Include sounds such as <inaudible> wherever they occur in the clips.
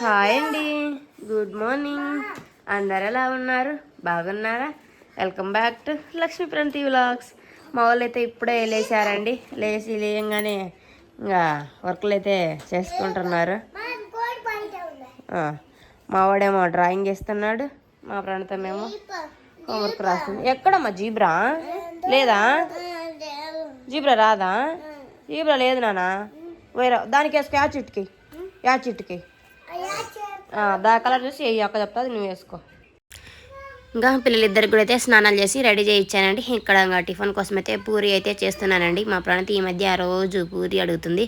Hi అండి. Good morning అందరు ఎలా ఉన్నారు? బాగున్నారా? వెల్కమ్ బ్యాక్ టు లక్ష్మీ ప్రంతి వ్లాగ్స్ మా వాళ్ళు అయితే ఇప్పుడే లేచారండి. లేచి లేయంగానే ఇంకా వర్క్లు అయితే చేసుకుంటున్నారు మావాడేమో డ్రాయింగ్ చేస్తున్నాడు మా ప్రణతమేమో హోంవర్క్ రాస్తుంది. ఎక్కడమ్మా? జీబ్రా? లేదా? జీబ్రా రాదా? జీబ్రా లేదు నానా? వేరే దానికి వేసుకో యా యాచ్ యా దా కలర్ చూసి ఏ అక్క చెప్తాది నువ్వు వేసుకో. ఇంకా పిల్లలిద్దరికి కూడా అయితే స్నానాలు చేసి రెడీ చేయించానండి. ఇక్కడ ఇంకా టిఫిన్ కోసం అయితే పూరి అయితే చేస్తున్నానండి. మా ప్రాణతి ఈ మధ్య రోజు పూరి అడుగుతుంది.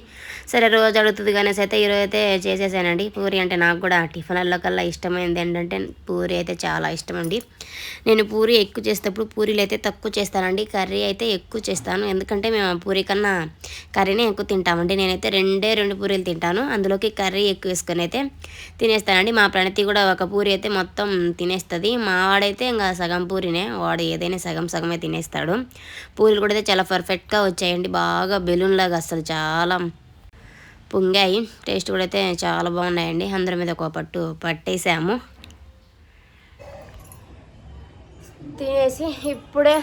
సరే రోజు అడుగుతుంది కానీ అయితే ఈరోజు అయితే చేసేసానండి. పూరి అంటే నాకు కూడా టిఫిన్లలో కల్లా ఇష్టమైనది ఏంటంటే పూరి అయితే చాలా ఇష్టం అండి నేను పూరి ఎక్కువ చేసేటప్పుడు పూరీలు అయితే తక్కువ చేస్తానండి. కర్రీ అయితే ఎక్కువ చేస్తాను. ఎందుకంటే మేము పూరి కన్నా కర్రీనే ఎక్కువ తింటామండి. నేనైతే రెండే రెండు పూరీలు తింటాను. అందులోకి కర్రీ ఎక్కువ వేసుకొని అయితే తినేస్తానండి. మా ప్రణతి కూడా ఒక పూరి అయితే మొత్తం తినేస్తుంది. మా వాడైతే ఇంకా సగం పూరినే వాడు ఏదైనా సగం సగమే తినేస్తాడు. పూరీలు కూడా అయితే చాలా పర్ఫెక్ట్గా వచ్చాయండి. బాగా బెలూన్ లాగా అసలు చాలా పొంగాయి. టేస్ట్ కూడా అయితే చాలా బాగున్నాయండి. అందరి మీద ఒక పట్టు పట్టేసాము. తినేసి ఇప్పుడే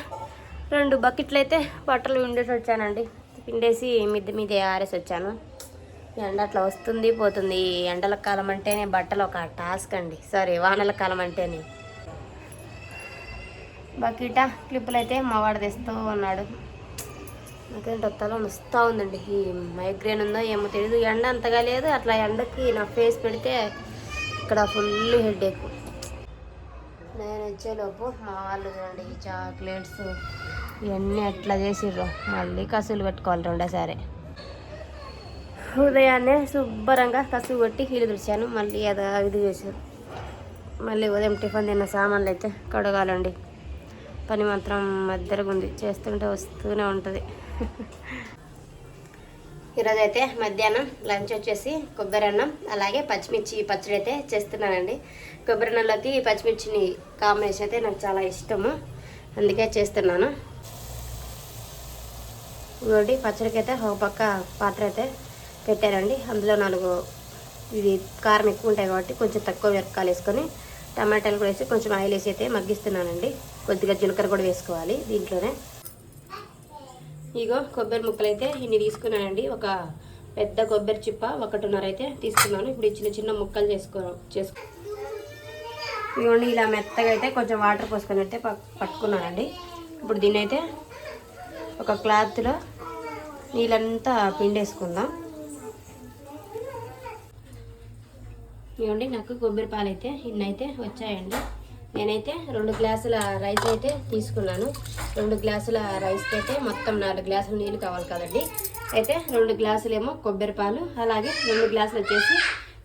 రెండు బకెట్లు అయితే బట్టలు పిండేసి వచ్చానండి. పిండేసి మిద్ది మీద ఆరేసి వచ్చాను. ఎండ అట్లా వస్తుంది పోతుంది. ఎండల కాలం అంటేనే బట్టలు ఒక టాస్క్ అండి. సారీ వానల కాలం అంటేనే. బకీట క్లిప్పులు అయితే మావాడు తెస్తూ ఉన్నాడు. నాకేంటో తల వస్తూ ఉందండి. ఈ మైగ్రేన్ ఉందో ఏమో తెలియదు ఎండ అంతగా లేదు. అట్లా ఎండకి నా ఫేస్ పెడితే ఇక్కడ ఫుల్ హెడ్ ఎక్కువ నేను వచ్చేలోపు మా వాళ్ళు చూడండి ఈ చాక్లెట్స్ ఇవన్నీ ఎట్లా చేసిర్రు. మళ్ళీ కసులు పెట్టుకోవాలి రెండోసారి. ఉదయాన్నే శుభ్రంగా కసువు కొట్టి హీలు తుడిచాను. మళ్ళీ అది ఇది చేశారు మళ్ళీ ఉదయం టిఫిన్ తిన్న సామాన్లు అయితే కడగాలండి. పని మాత్రం మధ్యలో ఉంది చేస్తుంటే వస్తూనే ఉంటుంది. ఈరోజు అయితే మధ్యాహ్నం లంచ్ వచ్చేసి కొబ్బరి అన్నం అలాగే పచ్చిమిర్చి పచ్చడి అయితే చేస్తున్నానండి. కొబ్బరి అన్నంలోకి పచ్చిమిర్చిని కాంబినేషన్ అయితే నాకు చాలా ఇష్టము. అందుకే చేస్తున్నాను. ఇంకోటి పచ్చడికి అయితే ఒక పక్క పాత్ర అయితే పెట్టానండి. అందులో నాలుగు ఇది కారం ఎక్కువ ఉంటాయి కాబట్టి కొంచెం తక్కువ మిరపకాయలు వేసుకొని టమాటాలు కూడా వేసి కొంచెం ఆయిల్ వేసి అయితే మగ్గిస్తున్నానండి. కొద్దిగా జీలకర్ర కూడా వేసుకోవాలి దీంట్లోనే. ఇగో కొబ్బరి ముక్కలు అయితే ఇన్ని తీసుకున్నానండి. ఒక పెద్ద కొబ్బరి చిప్ప ఒకటిన్నర అయితే తీసుకున్నాను. ఇప్పుడు చిన్న చిన్న ముక్కలు చేసుకో చేసుకో ఇవ్వండి ఇలా మెత్తగా అయితే కొంచెం వాటర్ పోసుకొని అయితే పట్టుకున్నానండి. ఇప్పుడు దీన్ని అయితే ఒక క్లాత్లో నీళ్ళంతా పిండేసుకుందాం. ఇవ్వండి నాకు కొబ్బరి పాలు అయితే ఇన్నైతే వచ్చాయండి. నేనైతే రెండు గ్లాసుల రైస్ అయితే తీసుకున్నాను. రెండు గ్లాసుల రైస్కి అయితే మొత్తం నాలుగు గ్లాసులు నీళ్ళు కావాలి కదండి. అయితే రెండు గ్లాసులేమో కొబ్బరి పాలు అలాగే రెండు గ్లాసులు వచ్చేసి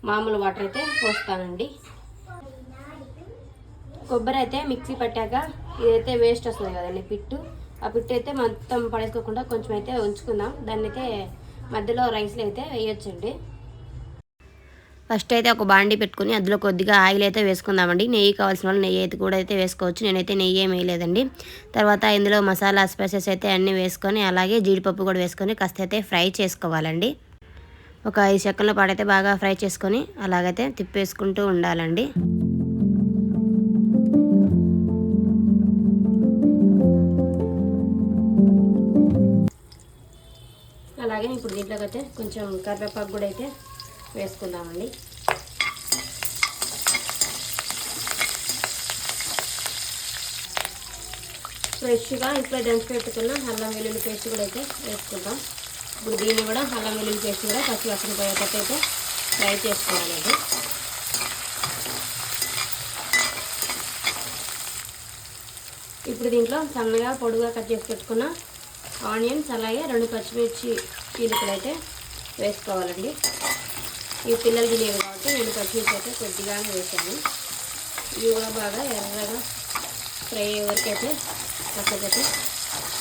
మామూలు వాటర్ అయితే పోస్తానండి. కొబ్బరి అయితే మిక్సీ పట్టాక ఇదైతే వేస్ట్ వస్తుంది కదండి పిట్టు. ఆ పిట్టు అయితే మొత్తం పడేసుకోకుండా కొంచెం అయితే ఉంచుకుందాం. దాన్ని అయితే మధ్యలో రైస్లో అయితే వేయొచ్చండి. ఫస్ట్ అయితే ఒక బాండి పెట్టుకుని అందులో కొద్దిగా ఆయిల్ అయితే వేసుకుందామండి. నెయ్యి కావాల్సిన వాళ్ళు నెయ్యి అయితే కూడా అయితే వేసుకోవచ్చు. నేనైతే నెయ్యి ఏం వేయలేదండి. తర్వాత ఇందులో మసాలా స్పైసెస్ అయితే అన్నీ వేసుకొని అలాగే జీడిపప్పు కూడా వేసుకొని కాస్త అయితే ఫ్రై చేసుకోవాలండి. ఒక ఐదు సెకండ్ల పాటు అయితే బాగా ఫ్రై చేసుకొని అలాగైతే తిప్పేసుకుంటూ ఉండాలండి. అలాగే ఇప్పుడు దీంట్లోకి అయితే కొంచెం కరివేపాకు కూడా అయితే వేసుకుందామండి. ఫ్రెష్గా ఇప్పుడే దంచి పెట్టుకున్న అల్లం వెల్లుల్లి పేస్ట్ కూడా అయితే వేసుకుందాం. ఇప్పుడు దీన్ని కూడా అల్లం వెల్లుల్లి పేస్ట్ కూడా పచ్చి వాసన పోయేటట్టు అయితే ఫ్రై చేసుకోవాలండి ఇప్పుడు దీంట్లో సన్నగా పొడుగా కట్ చేసి పెట్టుకున్న ఆనియన్స్ అలాగే రెండు పచ్చిమిర్చి చీలికలు అయితే వేసుకోవాలండి. ఈ పిల్లలు తినేవి కాబట్టి నేను పచ్చిమిర్చి అయితే కొద్దిగానే వేసాను ఇవి కూడా బాగా ఎర్రగా ఫ్రై అయ్యే వరకు అయితే కాకపోతే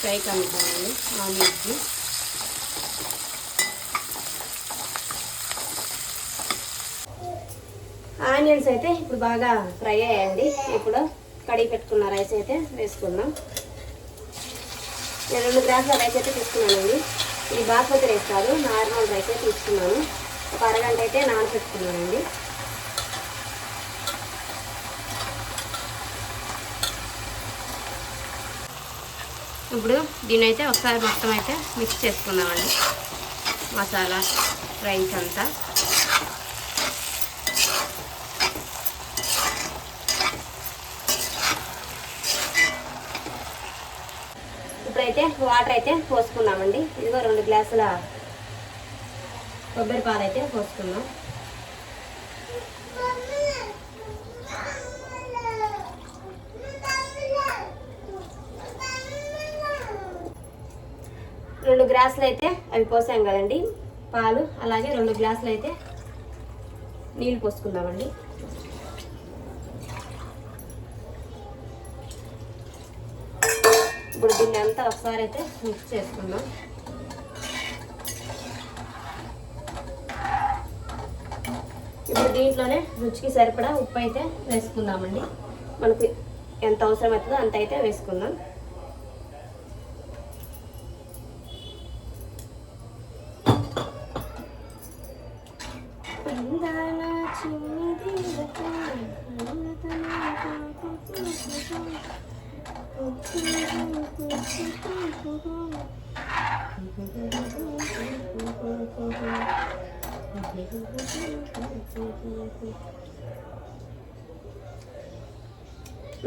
ఫ్రై కలుపుకోవాలి ఆనియన్స్ని ఆనియన్స్ అయితే ఇప్పుడు బాగా ఫ్రై అయ్యాయండి. ఇప్పుడు కడిగి పెట్టుకున్న రైస్ అయితే వేసుకుందాం. నేను రెండు గ్లాసుల రైస్ అయితే తీసుకున్నానండి. ఇది బాస్మతి రైస్ కాదు నార్మల్ రైస్ అయితే తీసుకున్నాను. ఒక అరగంట అయితే నానపెట్టుకున్నానండి. ఇప్పుడు దీనైతే ఒకసారి మొత్తం అయితే మిక్స్ చేసుకుందామండి. మసాలా రైస్ అంతా. ఇప్పుడైతే వాటర్ అయితే పోసుకున్నామండి ఇదిగో రెండు గ్లాసుల కొబ్బరి పాలు అయితే పోసుకున్నాం రెండు గ్లాసులు అయితే అవి పోసాం కదండి. పాలు అలాగే రెండు గ్లాసులు అయితే నీళ్ళు పోసుకుందామండి. ఇప్పుడు దీన్ని అంతా ఒకసారి అయితే మిక్స్ చేసుకుందాం. ఇప్పుడు దీంట్లోనే రుచికి సరిపడా ఉప్పు అయితే వేసుకుందామండి మనకి ఎంత అవసరం అవుతుందో అంత అయితే వేసుకుందాం Thank you.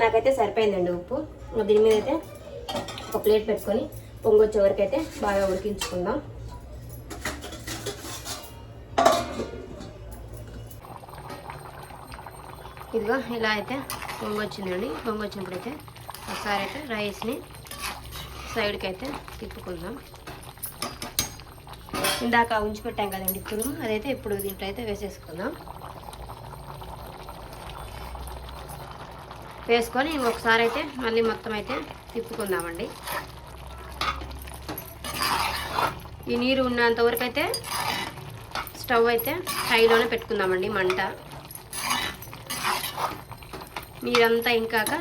నాకైతే సరిపోయిందండి ఉప్పు. దీని మీద అయితే ఒక ప్లేట్ పెట్టుకొని పొంగొచ్చే వరకు అయితే బాగా ఉడికించుకుందాం. ఇదిగో ఇలా అయితే పొంగొచ్చిందండి. పొంగొచ్చినప్పుడు అయితే ఒకసారి అయితే రైస్ని సైడ్కి అయితే తిప్పుకుందాం. ఇందాక ఉంచి పెట్టాం కదండి ఇప్పుడు అదైతే ఇప్పుడు దీంట్లో అయితే వేసేసుకుందాం. వేసుకొని ఇంకొకసారి అయితే మళ్ళీ మొత్తం అయితే తిప్పుకుందామండి. ఈ నీరు ఉన్నంత వరకు అయితే స్టవ్ అయితే హైలోనే పెట్టుకుందామండి మంట. నీరంతా ఇంకాక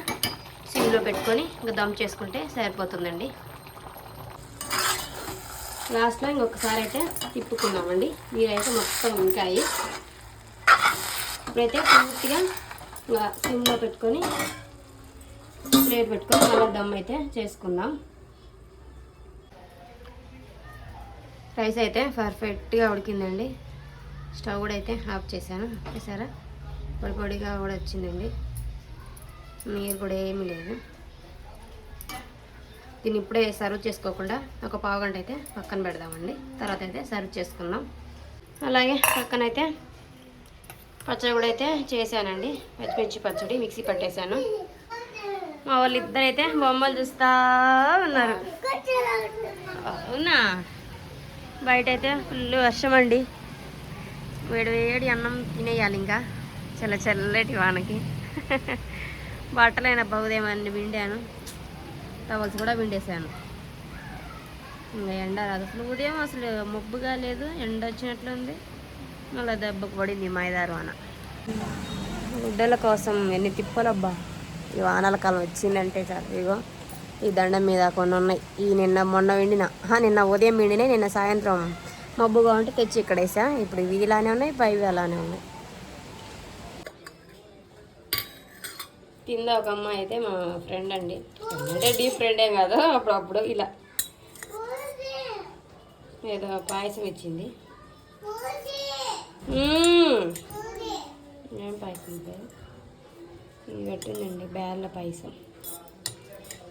సిమ్లో పెట్టుకొని ఇంకా దమ్ చేసుకుంటే సరిపోతుందండి. లాస్ట్లో ఇంకొకసారి అయితే తిప్పుకుందామండి. నీరైతే మొత్తం ఇంకాయి ఇప్పుడైతే పూర్తిగా ఇంకా సిమ్లో పెట్టుకొని ప్లేట్ పెట్టుకొని మళ్ళీ దమ్ అయితే చేసుకుందాం. రైస్ అయితే పర్ఫెక్ట్గా ఉడికిందండి. స్టవ్ కూడా అయితే ఆఫ్ చేశాను. చేశారా పొడి పొడిగా కూడా వచ్చిందండి. నీరు కూడా ఏమీ లేదు. దీన్ని ఇప్పుడే సర్వ్ చేసుకోకుండా ఒక పావు గంట అయితే పక్కన పెడదామండి. తర్వాత అయితే సర్వ్ చేసుకుందాం. అలాగే పక్కనైతే పచ్చడి కూడా అయితే చేశానండి. పచ్చిమిర్చి పచ్చడి మిక్సీ పట్టేశాను. మా వాళ్ళు ఇద్దరైతే బొమ్మలు చూస్తా ఉన్నారు. అవునా? బయట అయితే ఫుల్ వర్షం అండి. వేడి వేడి అన్నం తినేయాలి ఇంకా. చల్ల చల్లటి వానకి. <laughs> బట్టలైన బహుదేమని విండాను. టవల్స్ కూడా పిండేశాను ఇంకా ఎండ రాదు. అసలు ఉదయం అసలు మబ్బుగా లేదు ఎండ వచ్చినట్లుంది. మళ్ళీ దెబ్బకు పడింది మైదారు వాన. గుడ్డల కోసం ఎన్ని తిప్పలబ్బా. ఈ వానాల కాలం వచ్చిందంటే చాలు. ఇగో ఈ దండం మీద కొన్ని ఉన్నాయి. ఈ నిన్న మొన్న విండిన. నిన్న ఉదయం విండినే నిన్న సాయంత్రం. మబ్బుగా ఉంటే తెచ్చి ఇక్కడ వేసా. ఇప్పుడు ఇవి ఇలానే ఉన్నాయి పైవి అలానే ఉన్నాయి. కింద ఒక అమ్మాయి అయితే మా ఫ్రెండ్ అండి. అంటే డీప్ ఫ్రెండ్ ఏం కాదు అప్పుడప్పుడు ఇలా. ఏదో పాయసం ఇచ్చింది. ఏం పాయసం పేరు ఇది పెట్టిందండి బేళ్ళ పాయసం.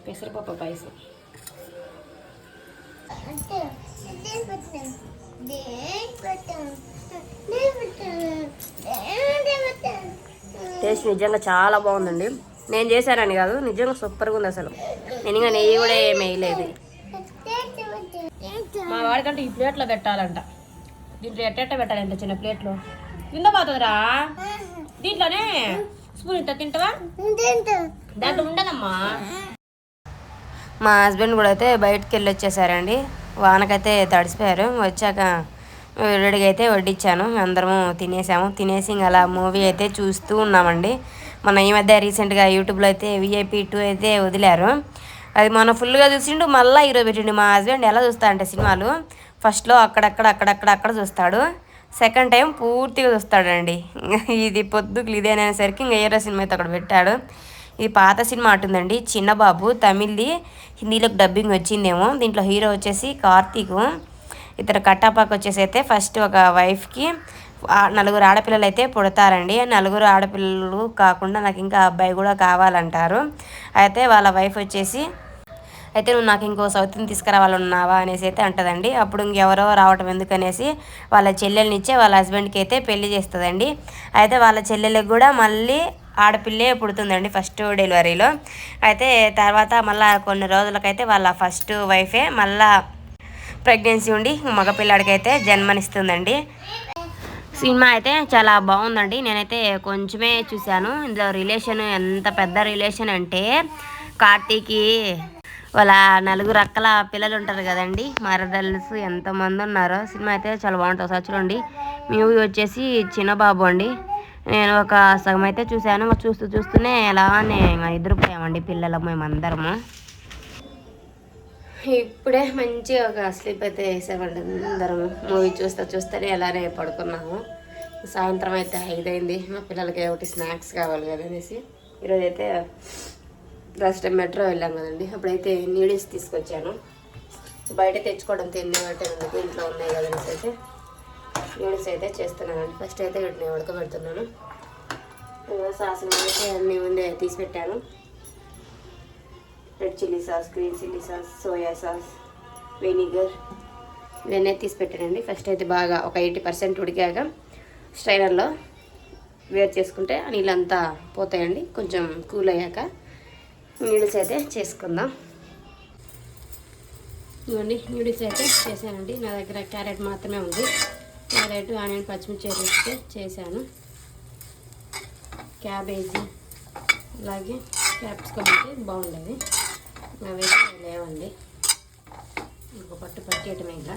పెసరపప్పు పాయసం. టేస్ట్ నిజంగా చాలా బాగుందండి. నేను చేశానని కాదు నిజంగా సూపర్గా ఉంది అసలు. నేను ఇంకా నెయ్యి కూడా ఏం వేయలేదు. మా వాడికంటే ఈ ప్లేట్లో పెట్టాలంట. దీంట్లో ఎట్టెట్ట పెట్టాలంట చిన్న ప్లేట్లో? కింద పోతుందిరా. దీంట్లోనే స్పూన్ ఇంత తింటావా? దాంట్లో ఉండదమ్మా. మా హస్బెండ్ కూడా అయితే బయటకు వెళ్ళి వచ్చేసారండి వానకైతే తడిసిపోయారు. వచ్చాక రెడీగా అయితే వడ్డించాను అందరము తినేసాము. తినేసి ఇంకా అలా మూవీ అయితే చూస్తూ ఉన్నామండి. మన ఈ మధ్య రీసెంట్గా యూట్యూబ్లో అయితే విఐపి టూ అయితే వదిలారు. అది మన ఫుల్గా చూసిండు. మళ్ళీ ఈరోజు పెట్టిండు. మా హస్బెండ్ ఎలా చూస్తా అంటే సినిమాలు ఫస్ట్లో అక్కడక్కడ అక్కడక్కడ అక్కడ చూస్తాడు. సెకండ్ టైం పూర్తిగా చూస్తాడండి. ఇది పొద్దుకులు ఇదే అనేసరికి ఇంకా ఏరో సినిమా అయితే అక్కడ పెట్టాడు. ఇది పాత సినిమా అంటుందండి. చిన్నబాబు తమిళ్ది. హిందీలోకి డబ్బింగ్ వచ్చిందేమో. దీంట్లో హీరో వచ్చేసి కార్తీక్. ఇతర కట్టాపాకు వచ్చేసి అయితే ఫస్ట్ ఒక వైఫ్కి నలుగురు ఆడపిల్లలు అయితే పుడతారండి. నలుగురు ఆడపిల్లలు కాకుండా నాకు ఇంకా అబ్బాయి కూడా కావాలంటారు. అయితే వాళ్ళ వైఫ్ వచ్చేసి అయితే నువ్వు నాకు ఇంకో సౌత్ని తీసుకురావాలన్నావా అనేసి అయితే అంటదండి. అప్పుడు ఇంకెవరో రావటం ఎందుకనేసి వాళ్ళ చెల్లెల్ని ఇచ్చే వాళ్ళ హస్బెండ్కి అయితే పెళ్ళి చేస్తుందండి. అయితే వాళ్ళ చెల్లెలకు కూడా మళ్ళీ ఆడపిల్లే పుడుతుందండి ఫస్ట్ డెలివరీలో అయితే తర్వాత మళ్ళీ కొన్ని రోజులకైతే వాళ్ళ ఫస్ట్ వైఫే మళ్ళీ ప్రెగ్నెన్సీ ఉండి మగపిల్లాడికైతే జన్మనిస్తుందండి. సినిమా అయితే చాలా బాగుందండి. నేనైతే కొంచెమే చూశాను. ఇందులో రిలేషన్ ఎంత పెద్ద రిలేషన్ అంటే కార్తీకి వాళ్ళ నలుగురు అక్కల పిల్లలు ఉంటారు కదండి. మరదల్స్ ఎంతమంది ఉన్నారో సినిమా అయితే చాలా బాగుంటుంది. ఒకసారి చూడండి. మూవీ వచ్చేసి చిన్నబాబు అండి. నేను ఒక సగం అయితే చూశాను. చూస్తూ చూస్తూనే ఎలానే నిద్రపోయామండి పిల్లలు మేమందరము. ఇప్పుడే మంచిగా ఒక స్లీప్ అయితే వేసామండి అందరం మూవీ చూస్తా చూస్తేనే అలానే పడుకున్నాము. సాయంత్రం అయితే ఐదైంది. మా పిల్లలకి ఒకటి స్నాక్స్ కావాలి కదా అనేసి. ఈరోజు అయితే లాస్ట్ టైం మెట్రో వెళ్ళాం కదండి. అప్పుడైతే నీడిల్స్ తీసుకొచ్చాను. బయట తెచ్చుకోవడం తిండి ఉంది ఇంట్లో ఉన్నాయి కదా అనేసి అయితే నూడిల్స్ అయితే చేస్తున్నానండి. ఫస్ట్ అయితే వీటిని ఉడకబెడుతున్నాను. సాసులు అయితే అన్నీ ముందే తీసి పెట్టాను. Red chilli sauce green chilli sauce soya sauce vinegar ఇవన్నీ తీసి పెట్టానండి. ఫస్ట్ అయితే బాగా ఒక ఎయిటీ పర్సెంట్ ఉడికాక స్ట్రైనర్లో వేర్ చేసుకుంటే ఆ నీళ్ళంతా పోతాయండి. కొంచెం కూల్ అయ్యాక నూడిల్స్ అయితే చేసుకుందాం. ఇవ్వండి నూడిల్స్ అయితే చేశానండి. నా దగ్గర క్యారెట్ మాత్రమే ఉంది. క్యారెట్ ఆనియన్ పచ్చిమిర్చి వేస్తే చేశాను. క్యాబేజీ అలాగే క్యాప్సికమ్ అయితే బాగుండేది. అవైతే లేవండి. ఇంకో పట్టు పట్టేయటం ఇంకా.